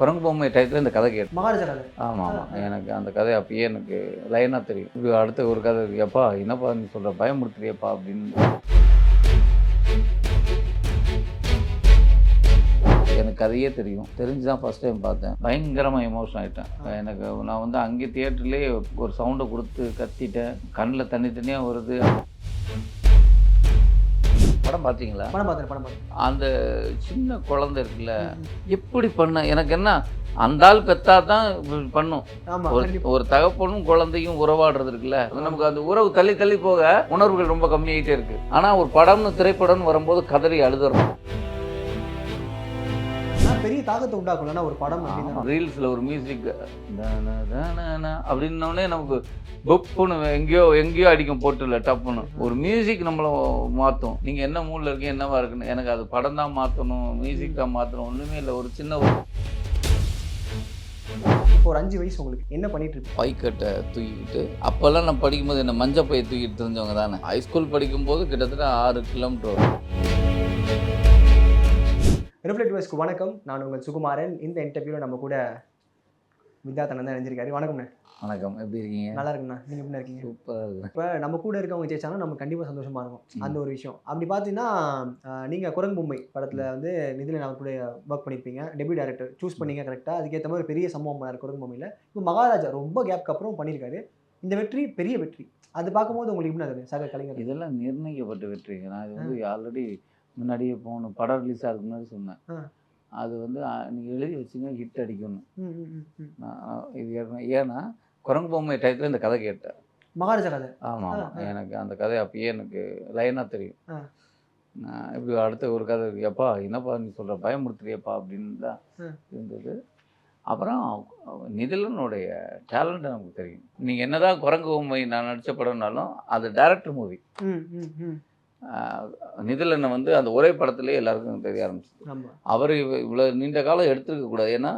குரங்கு பொம்மை டயத்தில் இந்த கதை மகாராஜா கதை. ஆமாம் ஆமாம் எனக்கு அந்த கதை அப்பயே எனக்கு லைனாக தெரியும். இது அடுத்த ஒரு கதை எப்பா என்னப்பா நீ சொல்கிற பயமுறுத்துறியப்பா அப்படின்னு. எனக்கு கதையே தெரியும். தெரிஞ்சு தான் ஃபஸ்ட் டைம் பார்த்தேன். பயங்கரமாக எமோஷன் ஆகிட்டேன் எனக்கு நான் வந்து அங்கே தியேட்டர்லேயே ஒரு சவுண்டை கொடுத்து கத்திட்டேன். கண்ணில் தண்ணி தனியாக வருது. படம் பார்த்தீங்களா படம் பார்த்தேன் படம் பார்த்தேன் அந்த சின்ன குழந்தை இருக்குல்ல எப்படி பண்ண எனக்கு என்ன அந்த ஆள் பெத்தா தான் பண்ணும் ஒரு தகப்பனும் குழந்தையும் உறவாடுறது இருக்குல்ல அது நமக்கு அந்த உறவு தள்ளி தள்ளி போக உணர்வுகள் ரொம்ப கம்மியாயிட்டே இருக்கு. ஆனா ஒரு படம்னு திரைப்படம்னு வரும்போது கதறி அழுதுறோம். தாக்கத்தை உண்டாக்கணும்னா ஒரு படம் அப்படின்னா ரீல்ஸ்ல ஒரு மியூசிக் அப்படின்னோடனே நமக்கு புப்புன்னு எங்கேயோ எங்கேயோ அடிக்கும் போட்டுல டப்புன்னு. ஒரு மியூசிக் நம்மளை மாற்றும் நீங்கள் என்ன மூடில் இருக்கீங்க என்னவா இருக்குன்னு. எனக்கு அது படம் தான் மாற்றணும் மியூசிக் தான் மாற்றணும் ஒன்றுமே இல்லை. ஒரு சின்ன ஒரு இப்போ ஒரு அஞ்சு வயசு உங்களுக்கு என்ன பண்ணிட்டு இருக்கு பைக்கட்டை தூக்கிக்கிட்டு அப்போல்லாம் நான் படிக்கும்போது என்ன மஞ்சள் பையை தூக்கிட்டு தெரிஞ்சவங்க தானே. ஹைஸ்கூல் படிக்கும்போது கிட்டத்தட்ட ஆறு கிலோமீட்டர் வரும். ரிஃப்ளெக்ட் வணக்கம். நான் உங்கள் சுகுமாரன். இந்த இன்டர்வியூவில் நம்ம கூட வித்யாத்தனன் தான் நினைஞ்சிருக்காரு வணக்கம்ண்ணே. வணக்கம். எப்படி இருக்கீங்க? நல்லா இருக்குண்ணா. நீங்கள் எப்படி இருக்கீங்க? இருக்கு இப்போ நம்ம கூட இருக்கவங்க ஜெயிச்சாங்கன்னா நம்ம கண்டிப்பாக சந்தோஷமா இருக்கும் அந்த ஒரு விஷயம். அப்படி பார்த்தீங்கன்னா ஆஹ், நீங்க குரங்கு பொம்மை படத்தில் வந்து நிதில நான் கூட ஒர்க் பண்ணியிருப்பீங்க டெபியூ டேரக்டர் சூஸ் பண்ணீங்க கரெக்டாக அதுக்கேற்ற மாதிரி பெரிய சம்பவம் பண்ணார் குரங்கு பொம்மையில். இப்போ மகாராஜா ரொம்ப கேப்க்கு அப்புறம் பண்ணியிருக்காரு இந்த வெற்றி பெரிய வெற்றி. அது பார்க்கும்போது உங்களுக்கு எப்படி சக கலைஞர் இதெல்லாம் நிர்ணயிக்கப்பட்ட வெற்றிங்க. நான் இது வந்து ஆல்ரெடி முன்னாடியே போகணும். படம் ரிலீஸ் ஆகிறதுக்கு முன்னாடி சொன்னேன். அது வந்து நீங்கள் எழுதி வச்சுங்க ஹிட் அடிக்கணும் இது ஏன்னா குரங்கு பொம்மை டயத்தில் இந்த கதை கேட்டேன். மகாராஜா கதை. ஆமாம் எனக்கு அந்த கதை அப்பயே எனக்கு லைனாக தெரியும். நான் இப்படி அடுத்த ஒரு கதை இருக்கு. எப்பா என்னப்பா நீ சொல்கிற பயமுறுத்துறியப்பா? அப்படின்னு தான். இருந்தது. அப்புறம் நிதிலனுடைய டேலண்ட் நமக்கு தெரியும். நீங்கள் என்னதான் குரங்கு பொம்மை நான் நடித்த படம்னாலும் அது டைரக்டர் மூவி நிதிலனை வந்து அந்த ஒரே படத்துலேயே எல்லாருக்கும் தெரிய ஆரம்பிச்சு ஆமாம் அவர் இவ்வளோ நீண்ட காலம் எடுத்திருக்க கூடாது ஏன்னா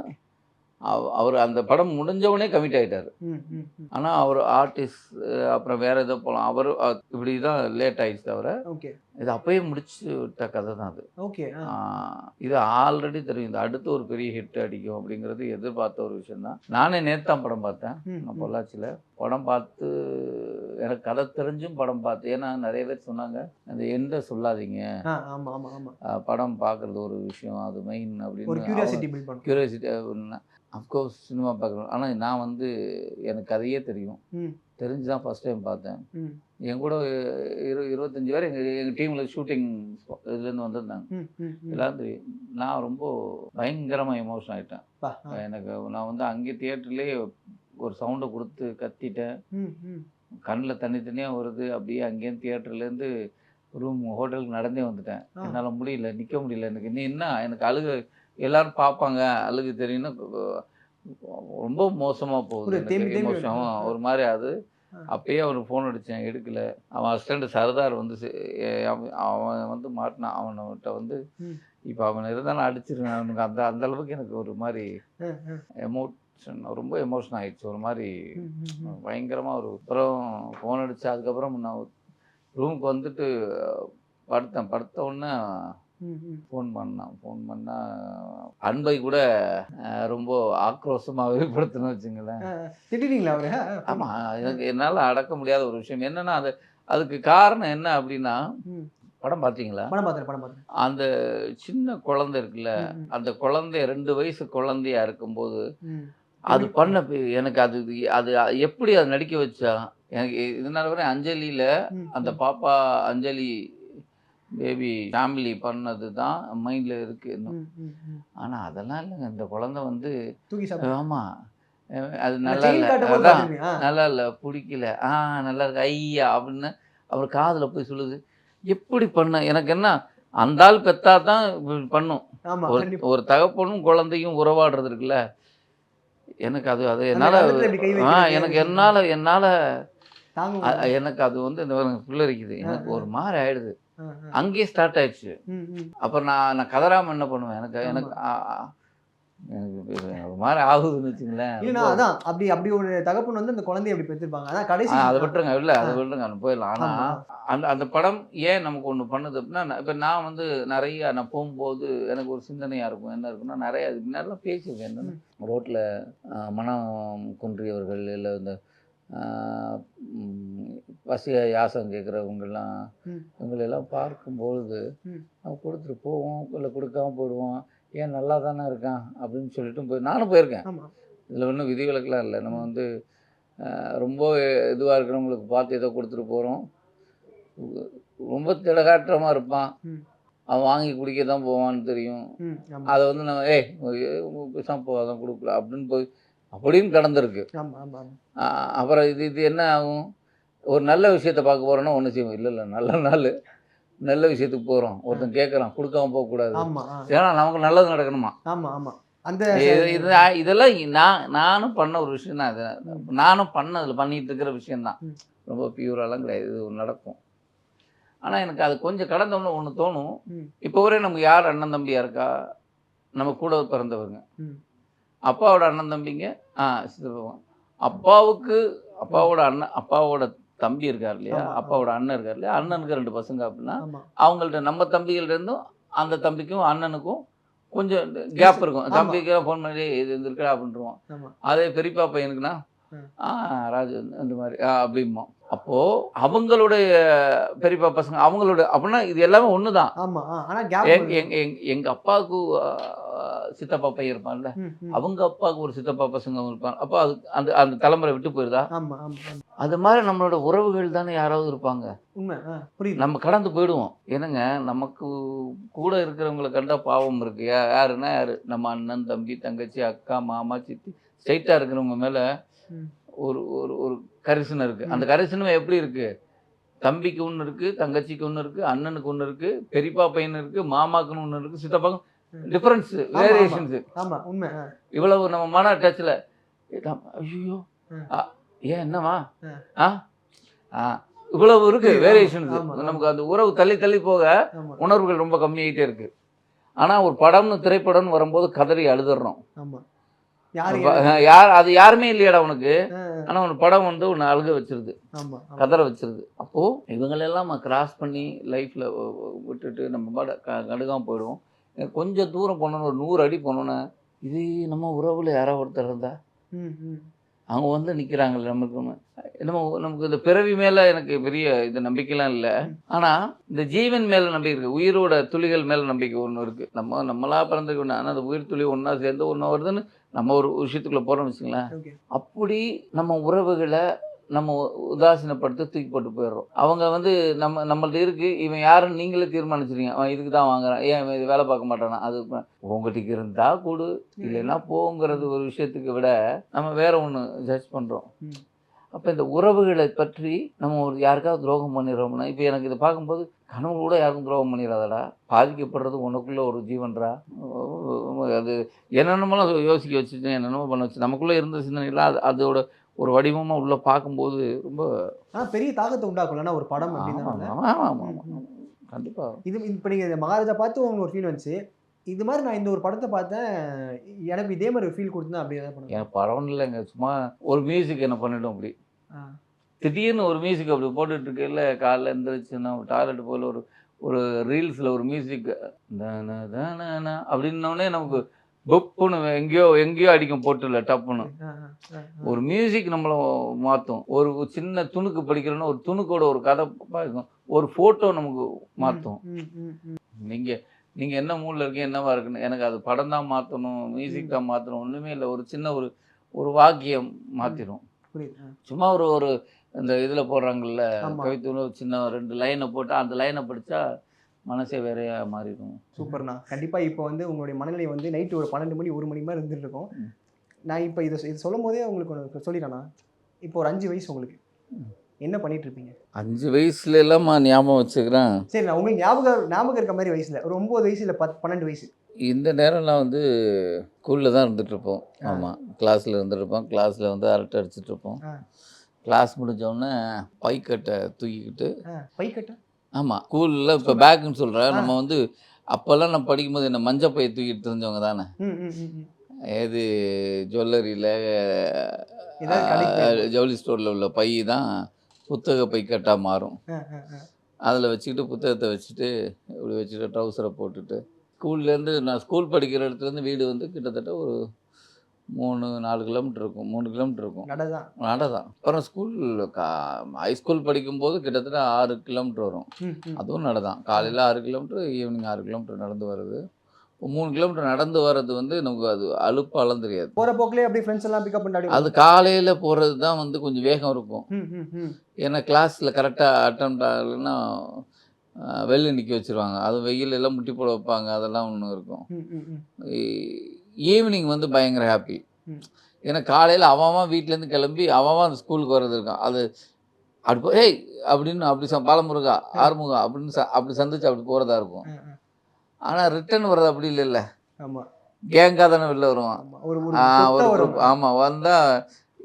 அவர் அந்த படம் முடிஞ்சவனே கமிட் ம் ஆனால் அவர் ஆர்டிஸ்ட் அப்புறம் வேற ஏதோ போகலாம் அவர் இப்படி தான் லேட் ஆயிடுச்சு தவிர ஓகே. இது அப்பயே முடிச்சு விட்ட கதை தான் அது. ஓகே இது ஆல்ரெடி தெரியும். இது அடுத்து ஒரு பெரிய ஹிட் அடிக்கும் அப்படிங்கிறது எதிர்பார்த்த ஒரு விஷயம் தான். நானே நேத்து தான் படம் பார்த்தேன் நான். பொள்ளாச்சியில். படம் பார்த்து எனக்கு கதை தெரிஞ்சும் படம் பார்த்து ஏன்னா நிறைய பேர் சொன்னாங்க அந்த எண்டை சொல்லாதீங்க. படம் பார்க்குறது ஒரு விஷயம் அது மெயின் அப்படின்னு. கியூரியாசிட்டி அஃப்கோர்ஸ் சினிமா பார்க்குறோம் ஆனால் நான் வந்து எனக்கு கதையே தெரியும். தெரிஞ்சு தான் ஃபஸ்ட் டைம் பார்த்தேன். என் கூட இரு இருபத்தஞ்சி பேர் எங்கள் எங்கள் டீமில் ஷூட்டிங் இதுலேருந்து வந்திருந்தாங்க. எல்லாரும் தெரியும் நான் ரொம்ப பயங்கரமாக எமோஷன் ஆகிட்டேன். எனக்கு நான் வந்து அங்கே தியேட்டர்லேயே ஒரு சவுண்டை கொடுத்து கத்திட்டேன். கண்ணில் தண்ணி தனியாக வருது. அப்படியே அங்கேயும் தியேட்டர்லேருந்து ரூம் ஹோட்டலுக்கு நடந்தே வந்துட்டேன். என்னால் முடியல நிற்க முடியல எனக்கு. நீ என்ன? எனக்கு அழுக எல்லாரும் பார்ப்பாங்க அழுகு தெரியும்னா ரொம்ப மோசமாக போகுது வருது. ஒரு மாதிரி அது. அப்பயே அவனுக்கு ஃபோன் அடித்தேன் எடுக்கல அவன் அசிஸ்டண்ட் சர்தார் வந்து அவன் வந்து மாட்டினான் அவன்கிட்ட வந்து. இப்போ அவன் இருந்தாலும் அடிச்சிருவேன் அவனுக்கு அந்த அந்த அளவுக்கு எனக்கு ஒரு மாதிரி. எமோஷன் ரொம்ப எமோஷன் ஆயிடுச்சு ஒரு மாதிரி. பயங்கரமாக ஒரு அப்புறம் ஃபோன் அடிச்சு அதுக்கப்புறம் நான் ரூமுக்கு வந்துட்டு படுத்தேன் படுத்த உடனே. ஃபோன் பண்ணான் ஃபோன் பண்ணால் அன்பை கூட ரொம்ப ஆக்ரோஷமாக வெளிப்படுத்தணும்னு வச்சுங்களேன். திட்டிட்டீங்களா அவரு. ஆமாம் எனக்கு என்னால் அடக்க முடியாத ஒரு விஷயம் என்னன்னா அது அதுக்கு காரணம் என்ன அப்படின்னா. படம் பார்த்தீங்களா படம் பார்த்தேன் படம் பார்த்தேன் அந்த சின்ன குழந்தை இருக்குல்ல. அந்த குழந்தை ரெண்டு வயசு குழந்தையா இருக்கும்போது. அது பண்ண எனக்கு அது அது எப்படி அது நடிக்க வச்சா எனக்கு இதனால வரை அஞ்சலியில் அந்த பாப்பா அஞ்சலி பேபி ஃபேமிலி பண்ணது தான் மைண்டில் இருக்கு இன்னும். ம், ம், ம். ஆனால் அதெல்லாம் இல்லைங்க. இந்த குழந்தை வந்து ஆமாம் அது நல்லா இல்லை. அதான். நல்லா இல்லை பிடிக்கல. ஆ நல்லா இருக்கு. ஐயா அப்படின்னு அவர் காதில் போய் சொல்லுது. எப்படி பண்ண? எனக்கு என்ன? அந்த ஆள் பெத்தா தான் பண்ணும் ஒரு தகப்பனும் குழந்தையும் உறவாடுறது இருக்குல்ல. எனக்கு அது அது என்னால் ஆ. எனக்கு என்னால் என்னால். எனக்கு அது வந்து இந்த புள்ள இருக்குது எனக்கு ஒரு மாதிரி ஆயிடுது. அங்கேயே ஸ்டார்ட் ஆயிடுச்சு. அப்புறம் நான் நான் கதறாம என்ன பண்ணுவேன்? எனக்கு எனக்கு ஒரு மாதிரி ஆகுதுன்னு வச்சுங்களேன் அதான் அப்படி அப்படி ஒரு தகப்பன் வந்து அந்த குழந்தைய அப்படி பெற்றிருப்பாங்க. அதான் கடைசி அதை விட்டுருங்க இல்லை அதை விட்டுருங்க அது போயிடலாம். ஆனால். அந்த அந்த படம் ஏன் நமக்கு ஒன்று பண்ணுது அப்படின்னா இப்போ நான் வந்து நிறைய நான் போகும்போது எனக்கு ஒரு சிந்தனையாக இருக்கும். என்ன இருக்குன்னா நிறைய அதுக்கு முன்னாடிலாம் பேசியிருக்கேன். என்னென்ன ரோட்டில் மனம் குன்றியவர்கள் இல்லை இந்த பசிய யாசம் கேட்குறவங்கெல்லாம். இவங்களெல்லாம் பார்க்கும்பொழுது. நம்ம கொடுத்துட்டு போவோம் இல்லை கொடுக்காம போயிடுவோம். ஏன் நல்லா தானே இருக்கான் அப்படின்னு சொல்லிட்டு போய் நானும் போயிருக்கேன். இதில் ஒன்றும் விதிவிலக்கெலாம் இல்லை. நம்ம வந்து ரொம்ப இதுவாக இருக்கிறவங்களுக்கு பார்த்து ஏதோ கொடுத்துட்டு போகிறோம் ரொம்ப திடகாற்றமாக இருப்பான். அவன் வாங்கி குடிக்க தான் போவான்னு தெரியும். அதை வந்து நம்ம ஏய் பேசாம போகாதான் கொடுக்கல அப்படின்னு போய் அப்படின்னு கடந்திருக்கு. அப்புறம் இது இது என்ன ஆகும்? ஒரு நல்ல விஷயத்தை பார்க்க போகிறோன்னா ஒன்று செய்வோம் இல்லை இல்லை நல்ல நாள். நல்ல விஷயத்துக்கு போகிறோம் ஒருத்தன் கேட்குறான் கொடுக்காம போகக்கூடாது. ஏன்னா நமக்கு நல்லது நடக்கணுமா? ஆமா ஆமா. அந்த இது இது இதெல்லாம் நான் நானும் பண்ண ஒரு விஷயம் தான் இது. நானும் பண்ணதில் பண்ணிட்டு இருக்கிற விஷயம்தான். ரொம்ப பியூராலாம் கிடையாது. இது நடக்கும். ஆனால் எனக்கு அது கொஞ்சம் கடந்தோன்னு ஒன்று தோணும். இப்போ வரை நமக்கு யார் அண்ணன் தம்பியா இருக்கா? நம்ம கூட பிறந்தவங்க ம். அப்பாவோட அண்ணன் தம்பிங்க? ஆ சித்தப்பா அப்பாவுக்கு அப்பாவோட அண்ணன் அப்பாவோட தம்பி இருக்கார் இல்லையா. அப்பாவோட அண்ணன் இருக்கார் இல்லையா? அண்ணனுக்கு ரெண்டு பசங்க அப்படின்னா அவங்கள்ட்ட நம்ம தம்பிகள்ட்ட இருந்தும் அந்த தம்பிக்கும் அண்ணனுக்கும் கொஞ்சம் கேப் இருக்கும். தம்பிக்கு ஃபோன் பண்ணி இது இருந்திருக்கா அப்படின்ட்டுருவோம் ஆமா. அதே பெரியப்பா பையனுக்குன்னா. ஆ. ராஜு இந்த மாதிரி அப்படிம்போம் அப்போது அவங்களுடைய பெரியப்பா பசங்க அவங்களோட அப்படின்னா இது எல்லாமே ஒன்று தான் ஆமா ஆ, ஆனா எங் கேப் எங் எங் எங்கள் அப்பாவுக்கு சித்தப்பா பையன் இருப்பான்ல. அவங்க அப்பாவுக்கு ஒரு சித்தப்பா பசங்க இருப்பாங்க அப்போ அது அந்த அந்த தலைமுறை விட்டு போயிருதா? அது மாதிரி நம்மளோட உறவுகள் தானே யாராவது இருப்பாங்க. நம்ம கடந்து போயிடுவோம். என்னங்க நமக்கு கூட இருக்கிறவங்கள கண்டா பாவம் இருக்கு. யாருன்னா யாரு? நம்ம அண்ணன் தம்பி தங்கச்சி அக்கா மாமா சித்தி. ஸ்ட்ரைட்டாக இருக்கிறவங்க மேலே. ஒரு ஒரு ஒரு கரிசனம் இருக்கு. அந்த. கரிசனம் எப்படி இருக்கு? தம்பிக்கு ஒன்று இருக்கு தங்கச்சிக்கு ஒன்று இருக்கு அண்ணனுக்கு ஒன்று இருக்கு பெரியப்பா பையன் இருக்கு மாமாக்குன்னு ஒன்று இருக்கு சித்தப்பாக்கு. டிஃபரன்ஸ். வேரியேஷன்ஸ் ஆமா உண்மை இவ்வளவு நம்ம மன டச்சில் ஐயோ. ஏன் என்னவா. ஆ. ஆ? இவ்வளவு இருக்கு வேரியேஷன்ஸ். நமக்கு அந்த உறவு தள்ளி தள்ளி போக உணர்வுகள் ரொம்ப கம்மியாயிட்டே இருக்கு. ஆனா ஒரு படம்னு திரைப்படம்னு வரும்போது கதறி அழுதுறோம். யாரு அது யாருமே இல்லையாடா உனக்கு. ஆனா ஒரு படம் வந்து உன்னை அழுக வச்சிருது. கதற வச்சிருது. அப்போ இவங்களெல்லாம் நம்ம கிராஸ் பண்ணி லைஃப்ல விட்டுட்டு நம்ம கடுகாம போயிடுவோம். கொஞ்சம் தூரம் போனோன்னு ஒரு நூறு அடி போனோன்னே இது நம்ம உறவுல யாரோ ஒருத்தர் இருந்தா? அவங்க வந்து நிற்கிறாங்கல்ல நமக்கு நம்ம நமக்கு இந்த பிறவி மேலே எனக்கு பெரிய இது நம்பிக்கைலாம் இல்லை. ஆனால் இந்த ஜீவன் மேலே நம்பிக்கை இருக்குது உயிரோட துளிகள் மேலே நம்பிக்கை ஒன்று இருக்குது நம்ம நம்மளா பிறந்துக்க ஒன்று ஆனால் அந்த உயிர் துளி ஒன்றா சேர்ந்து ஒன்றா வருதுன்னு நம்ம ஒரு விஷயத்துக்குள்ளே போகிறோம்னு வச்சுங்களேன் அப்படி நம்ம உறவுகளை நம்ம உதாசீனப்படுத்தி தூக்கி போட்டு போயிடுறோம். அவங்க வந்து நம்ம நம்மள்ட்ட இருக்கு இவன் யாருன்னு நீங்களே தீர்மானிச்சிருங்க அவன் இதுக்கு தான் வாங்குறான். ஏன் இவன் இது வேலை பார்க்க மாட்டானா? அது உங்ககிட்ட இருந்தா கொடு. இல்லைன்னா போங்கிறது ஒரு விஷயத்துக்கு விட நம்ம வேற ஒன்று ஜட்ஜ் பண்ணுறோம். அப்போ இந்த உறவுகளை பற்றி நம்ம ஒரு யாருக்காவது துரோகம் பண்ணிடுறோம்னா இப்போ எனக்கு இதை பார்க்கும்போது கனவு கூட யாருக்கும் துரோகம் பண்ணிடாதடா? பாதிக்கப்படுறது உனக்குள்ள ஒரு ஜீவன்றா? அது என்னென்னமெல்லாம் யோசிக்க வச்சுட்டு என்னென்னமோ பண்ண வச்சு நமக்குள்ளே இருந்த சிந்தனைலாம் அது அதோட ஒரு வடிவமாக உள்ள பார்க்கும்போது ரொம்ப பெரிய தாக்கத்தை உண்டாக்கும்லன்னா ஒரு படம் ஆமாம் ஆமாம் ஆமாம் கண்டிப்பாக இது இப்போ நீங்கள் மகாராஜா பார்த்து உங்களுக்கு ஒரு ஃபீல் வந்துச்சு. இது மாதிரி நான் இந்த ஒரு படத்தை பார்த்தேன். எனக்கு இதே மாதிரி ஒரு ஃபீல் கொடுத்தேன் அப்படி ஏதாவது பண்ணுங்க. எனக்கு பரவாயில்ல இல்லைங்க. சும்மா ஒரு மியூசிக் என்ன பண்ணிடும் அப்படி. திடீர்னு ஒரு மியூசிக் அப்படி போட்டுட்டு இருக்கையில் காலைல எழுந்திரிச்சுன்னா டாய்லெட் போல ஒரு ஒரு ரீல்ஸில் ஒரு மியூசிக் தான தான அப்படின்னோடனே நமக்கு புப்புன்னு எங்கேயோ எங்கேயோ அடிக்கும் போட்டுல டப்புன்னு. ஒரு மியூசிக் நம்மளை மாற்றும் ஒரு சின்ன துணுக்கு படிக்கிறோன்னா ஒரு துணுக்கோட ஒரு கதை பார்க்கும் ஒரு ஃபோட்டோ நமக்கு மாற்றும். நீங்கள் நீங்கள் என்ன மூடில் இருக்கீங்க என்னவா இருக்குன்னு. எனக்கு அது படம் தான் மாற்றணும் மியூசிக் தான் மாற்றணும் ஒன்றுமே இல்லை. ஒரு சின்ன ஒரு ஒரு வாக்கியம் மாற்றிடும். சும்மா ஒரு ஒரு இந்த இதில் போடுறாங்கல்ல. கவித்துவ சின்ன ரெண்டு லைனை போட்டு அந்த லைனை படித்தா மனசே வேறையா மாறிடும். சூப்பர்ண்ணா. கண்டிப்பா இப்போ வந்து உங்களுடைய மனநிலை வந்து நைட்டு ஒரு பன்னெண்டு மணி ஒரு மணி மாதிரி இருந்துட்டு இருக்கோம். நான் இப்போ இதை இது சொல்லும் போதே உங்களுக்கு ஒன்று சொல்லிடுறேண்ணா. இப்போ ஒரு அஞ்சு வயசு உங்களுக்கு. என்ன பண்ணிட்டு இருப்பீங்க அஞ்சு வயசுல எல்லாம் ஞாபகம் வச்சுக்கிறேன். சரி நான் உங்களுக்கு ஞாபகம் ஞாபகம் இருக்க மாதிரி வயசுல. ஒரு ஒன்பது வயசு இல்லை பத் பன்னெண்டு வயசு. இந்த நேரம்லாம் வந்து ஸ்கூலில் தான் ஆ. ஆமாம் கிளாஸில் இருந்துட்டு இருப்போம் கிளாஸில் வந்து அரட்டை ஆ. கிளாஸ் முடிஞ்சோடனே பைக்கட்டை தூக்கிக்கிட்டு ஆ. பை கட்ட ஆமாம் ஸ்கூலில் இப்போ பேக்குன்னு சொல்கிறேன் ஆ. நம்ம வந்து அப்போல்லாம் நான் படிக்கும்போது என்ன மஞ்சள் பையை தூக்கிட்டு தெரிஞ்சவங்க தானே? ஏது ஜுவல்லரியில் ஜவுளி ஸ்டோரில் உள்ள பை தான் புத்தக பை கட்டாக மாறும். அதில் வச்சுக்கிட்டு புத்தகத்தை வச்சுட்டு இப்படி வச்சுட்டு ட்ரௌசரை போட்டுட்டு ஸ்கூல்லேருந்து நான் ஸ்கூல் படிக்கிற இடத்துலேருந்து வீடு வந்து கிட்டத்தட்ட ஒரு மூணு நாலு கிலோமீட்டர் இருக்கும். மூணு கிலோமீட்டர் இருக்கும். நடைதான் நட தான். அப்புறம் ஸ்கூல் கா ஹைஸ்கூல் படிக்கும்போது கிட்டத்தட்ட ஆறு கிலோமீட்டர் வரும். அதுவும் நடதான் காலையில் ஆறு கிலோமீட்டர் ஈவினிங் ஆறு கிலோமீட்டர் நடந்து வருது மூணு கிலோமீட்டர் நடந்து வர்றது வந்து நமக்கு அது அலுப்பாலாம் தெரியாது. போற போக்குலயே அப்படியே ஃப்ரெண்ட்ஸ் எல்லாம் பிக்கப் பண்ணி அது காலையில் போகிறது தான் வந்து கொஞ்சம் வேகம் இருக்கும். ஏன்னா கிளாஸில் கரெக்டாக அட்டன் ஆகலைன்னா வெளில நிற்க வச்சுருவாங்க. அது வெயில் எல்லாம் முட்டி போட வைப்பாங்க. அதெல்லாம் ஒன்று இருக்கும். ஈவினிங் வந்து பயங்கர ஹாப்பி. ஏன்னா காலையில் அவன் வீட்டிலேருந்து கிளம்பி அவன் அந்த ஸ்கூலுக்கு வர்றது இருக்கான் அது அப்படி ஏய்! அப்படின்னு அப்படி ச பாலமுருகா ஆறுமுகா அப்படின்னு அப்படி சந்திச்சு அப்படி போகிறதா இருக்கும். ஆனால் ரிட்டர்ன் வர்றது அப்படி இல்லைல்ல. ஆமா. கேங்காக தானே வெளில வருவான். ஆமா. ஒரு ஒரு ஆ, கொட்டை ஒரு வரும். group. ஆமா வந்தா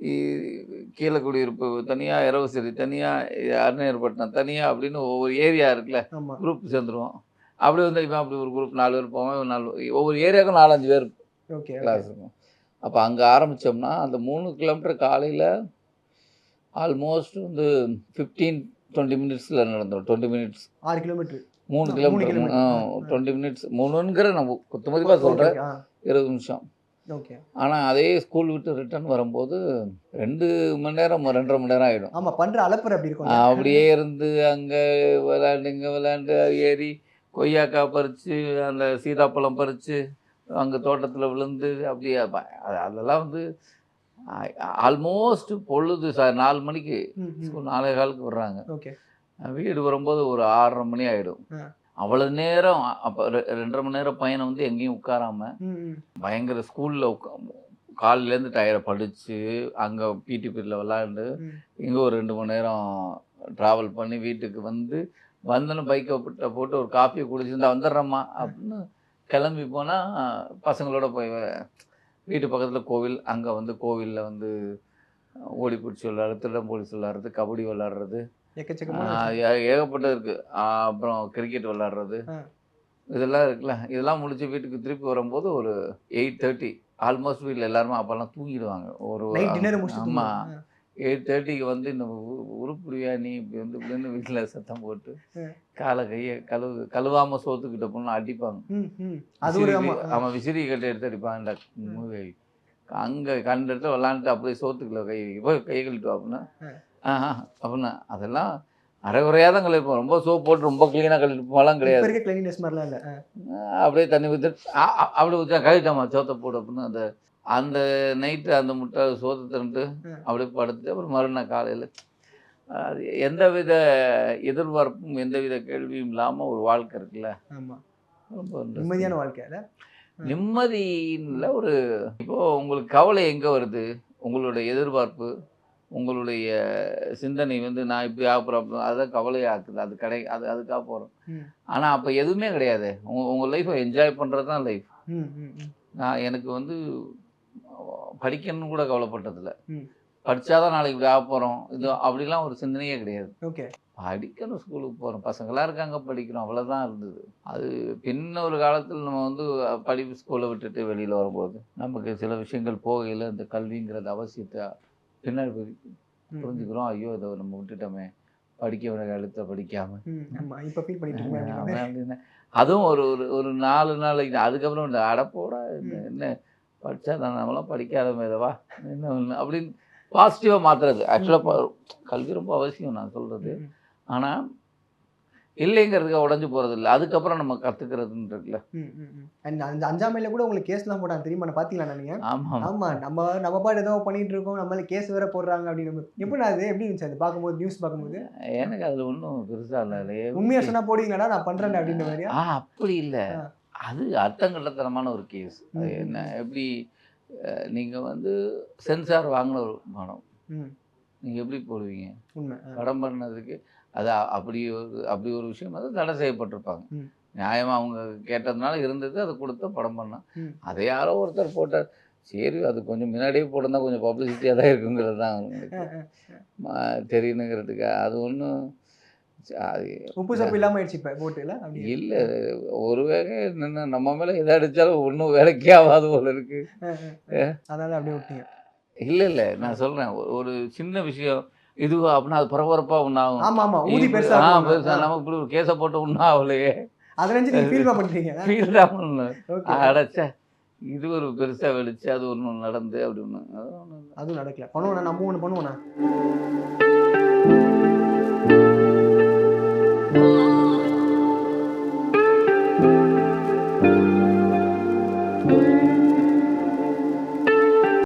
இ- கீழே குடியிருப்பு தனியா இரவசரி தனியா அருணையர்பட்டினம் தனியா அப்படின்னு ஒவ்வொரு ஏரியா இருக்குல்ல குரூப் சேர்ந்துருவோம். அப்படி வந்து இவன் அப்படி ஒரு குரூப் நாலு பேர் போவான் நாலு ஒவ்வொரு ஏரியாவுக்கும் நாலஞ்சு பேர் ஓகே கிளாஸ் இருக்கும் அப்போ அங்கே ஆரம்பித்தோம்னா அந்த மூணு கிலோமீட்டர் காலையில் ஆல்மோஸ்ட் வந்து ஃபிஃப்டீன் டுவெண்ட்டி மினிட்ஸில் நடந்துடும் டுவெண்ட்டி மினிட்ஸ் ஆறு கிலோமீட்டர். மூணு கிலோமீட்டர். டுவெண்ட்டி மினிட்ஸ் மூணுங்கிற நம்ம குத்து மதிப்பாக சொல்கிறேன் இருபது நிமிஷம். ஓகே. ஆனால் அதே ஸ்கூல் விட்டு ரிட்டர்ன் வரும்போது ரெண்டு மணி நேரம் ரெண்டரை மணி நேரம் ஆகிடும் ஆமா பண்ற அலப்பறை அப்படி இருக்கும். அப்படியே இருந்து அங்கே விளையாண்டு இங்கே விளையாண்டு ஏறி கொய்யாக்காய் பறித்து அந்த சீதாப்பழம் பறித்து அங்கே தோட்டத்தில் விழுந்து அப்படியே அதெல்லாம் வந்து ஆல்மோஸ்ட் பொழுது சார் நாலு மணிக்கு நாலே காலுக்கு வர்றாங்க வீடு வரும்போது ஒரு ஆறரை மணி ஆகிடும். அவ்வளோ நேரம் அப்போ ரெண்டரை மணி நேரம் பையனை வந்து எங்கேயும் உட்காராம. பயங்கர ஸ்கூலில் காலையிலேருந்து டயரை படித்து அங்கே பிடி பீரியடில் விளாண்டு. இங்கே ஒரு ரெண்டு மணி நேரம் ட்ராவல் பண்ணி வீட்டுக்கு வந்து வந்தோன்னு பைக்கை போட்டு ஒரு காஃபியை குடிச்சிருந்தா வந்துடுறேம்மா அப்படின்னு கிளம்பி போனால் பசங்களோட போய் வீட்டு பக்கத்தில் கோவில் அங்கே வந்து கோவிலில் வந்து ஓடி பிடிச்சி விளாட்றது திருடம் போலீஸ் விளாட்றது கபடி விளாட்றது ஏகப்பட்டது இருக்குது அப்புறம் கிரிக்கெட் விளாட்றது. இதெல்லாம் இருக்குல்ல. இதெல்லாம் முடிச்சு வீட்டுக்கு திருப்பி வரும்போது ஒரு எயிட் தேர்ட்டி ஆல்மோஸ்ட் வீட்டில் எல்லாருமே அப்போல்லாம் தூங்கிடுவாங்க. ஒரு ஆமாம். எயிட் தேர்ட்டிக்கு வந்து இந்த உருப்புடியா நீ இப்படி வந்து இப்படின்னு வீட்டில் சத்தம் போட்டு. காலை கையை கழுவு கழுவாமல் சோத்துக்கிட்ட போனால் அடிப்பாங்க. அது ஆமா. விசிறி- கட்டை எடுத்து அடிப்பாங்க இந்த மூவி அங்கே கண்ட இடத்துல விளாண்டுட்டு அப்படியே சோத்துக்குள்ள கை போய் கை கழிட்டு அப்படின்னா. ஆஹா அப்படின்னா அதெல்லாம் அரைகுறையாக தான் கழிப்போம் ரொம்ப சோப் போட்டு ரொம்ப க்ளீனாக இப்ப கிடையாது. அப்படியே தண்ணி ஊற்றி அப்படி ஊற்றி கழிட்டாமா சோத்தை போடு அப்படின்னு அந்த அந்த நைட்டு அந்த முட்டை சோத்தை திரண்டு. அப்படியே படுத்து அப்புறம் மறுநாள் காலையில் அது எந்தவித எதிர்பார்ப்பும் எந்தவித கேள்வியும் இல்லாமல் ஒரு வாழ்க்கை இருக்குல்ல. ரொம்ப. நிம்மதியான வாழ்க்கையில நிம்மதியில் ஒரு இப்போ உங்களுக்கு கவலை எங்கே வருது? உங்களுடைய எதிர்பார்ப்பு உங்களுடைய சிந்தனை வந்து நான் இப்படி ஆப்புறோம் அதான் கவலையாக்குது. அது கடை அது அதுக்காக போகிறோம். ஆனால் அப்போ எதுவுமே கிடையாது. உங்கள் உங்கள் லைஃப்பை என்ஜாய் பண்ணுறது தான் லைஃப். நான் எனக்கு வந்து படிக்கணும்னு கூட கவலைப்பட்டதில்ல. ம். படித்தாதான் நாளைக்கு இப்படி ஆக போகிறோம் இது அப்படிலாம் ஒரு சிந்தனையே கிடையாது. ஓகே. படிக்கணும் ஸ்கூலுக்கு போகிறோம் பசங்களாம் இருக்காங்க படிக்கிறோம். அவ்வளோதான் இருந்தது. அது பின்ன ஒரு காலத்தில் நம்ம வந்து படிப்பு ஸ்கூலை விட்டுட்டு வெளியில் வரும்போது நமக்கு சில விஷயங்கள் போகையில் இந்த கல்விங்கிறது அவசியத்தை? பின்னாடி புரிஞ்சுக்கிறோம். ஐயோ இதை நம்ம விட்டுட்டோமே. படிக்க வேண்டிய காலத்தை படிக்காமல் அதுவும் ஒரு ஒரு நாலு நாளைக்கு அதுக்கப்புறம் இந்த அடப்போட. என்ன படித்தா நான் நம்மளாம் படிக்காத மேதவா? என்ன ஒன்று அப்படின்னு பாசிட்டிவாக மாற்றுறது ஆக்சுவலாக கல்வி ரொம்ப அவசியம் நான் சொல்கிறது ஆனால் இல்லைங்கிறதுக்கு உடஞ்சி போகிறது இல்லை அதுக்கப்புறம் நம்ம கற்றுக்கிறதுன்னு இருக்குல்ல அந்த அஞ்சாமையில கூட உங்களுக்கு கேஸ்லாம் போட்டாங்க. தெரியுமா? நான் பாத்தீங்களா நீங்க? ஆமாம் ஆமா. நம்ம நம்ம பாட்டு ஏதோ பண்ணிட்டு இருக்கோம். நம்மள கேஸ் வேற போடுறாங்க அப்படின்னு. எப்படி அது? எப்படி இருந்துச்சு அது? பார்க்கும்போது நியூஸ் பார்க்கும்போது? எனக்கு அதில் ஒன்றும் பெருசாக இல்லை. இல்லையே உண்மையா சொன்னா போடுவீங்களாடா? நான் பண்றேன் அப்படின்ற மாதிரியா? ஆ அப்படி இல்லை. அது அர்த்தங்கட்டத்தனமான ஒரு கேஸ். அது என்ன எப்படி நீங்கள் வந்து சென்சார் வாங்கின ஒரு படம் நீங்கள் எப்படி போடுவீங்க. படம் பண்ணதுக்கு அது அப்படி ஒரு அப்படி ஒரு விஷயம் வந்து தடை செய்யப்பட்டிருப்பாங்க. நியாயமாக அவங்க கேட்டதுனால இருந்தது அதை கொடுத்து படம் பண்ணான் ம். அதை யாரோ ஒருத்தர் போட்டார். சரி அது கொஞ்சம் முன்னாடியே போட்டிருந்தா கொஞ்சம் பப்ளிசிட்டியாக தான் இருக்குங்கிறது தான் தெரியணுங்கிறதுக்கு அது ஒன்றும் அது உப்பு சப்பு இல்லாம ஆயிடுச்சு இப்ப போட்டுல? அப்படி இல்லை ஒரு வேலை என்னென்ன நம்ம மேலே எதை அடித்தாலும் ஒன்றும் வேலைக்கே ஆகாது போல இருக்கு. அதனால அப்படியே விட்டீங்க. இல்லை இல்லை நான் சொல்கிறேன் ஒரு சின்ன விஷயம் இதுவா அப்படின்னா அது பரபரப்பாக ஒன்றாகும் ஆமா ஆமா ஊதி இப்படி- பெருசா ஆ இருக்கும். பெருசா நமக்கு இப்படி ஒரு கேஸை போட்டு ஒன்றும் ஆகலையே. அதை நினைச்சு நீங்க ஃபீல் பண்றீங்க ஃபீல் ஆகணும் ஓகே அடைச்சா இது ஒரு பெருசாக வெடிச்சு அது ஒன்று நடந்து அப்படி ஒன்று அதுவும் நடக்கல. பண்ணுவோண்ணா நம்ம ஒண்ணு பண்ணுவோண்ணா. Thank you.